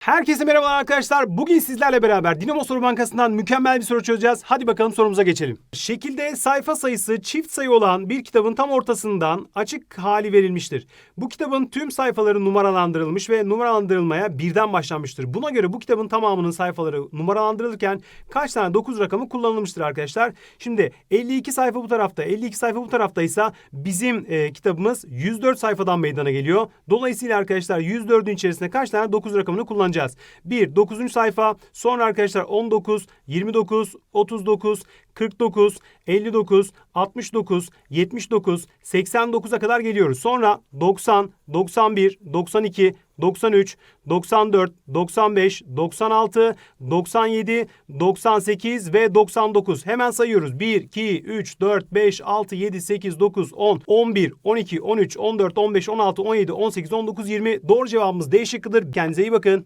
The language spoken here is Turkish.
Herkese merhabalar arkadaşlar. Bugün sizlerle beraber Dinamo Soru Bankası'ndan mükemmel bir soru çözeceğiz. Hadi bakalım sorumuza geçelim. Şekilde sayfa sayısı çift sayı olan bir kitabın tam ortasından açık hali verilmiştir. Bu kitabın tüm sayfaları numaralandırılmış ve numaralandırılmaya birden başlanmıştır. Buna göre bu kitabın tamamının sayfaları numaralandırılırken kaç tane 9 rakamı kullanılmıştır arkadaşlar? Şimdi 52 sayfa bu tarafta, 52 sayfa bu taraftaysa bizim e, kitabımız 104 sayfadan meydana geliyor. Dolayısıyla arkadaşlar 104'ün içerisinde kaç tane 9 rakamını kullanacağız? 1. 9. sayfa. Sonra arkadaşlar 19, 29, 39, 49, 59, 69, 79, 89'a kadar geliyoruz. Sonra 90, 91, 92, 93, 94, 95, 96, 97, 98 ve 99. Hemen sayıyoruz. 1, 2, 3, 4, 5, 6, 7, 8, 9, 10, 11, 12, 13, 14, 15, 16, 17, 18, 19, 20. Doğru cevabımız D şıkkıdır. Kendinize iyi bakın.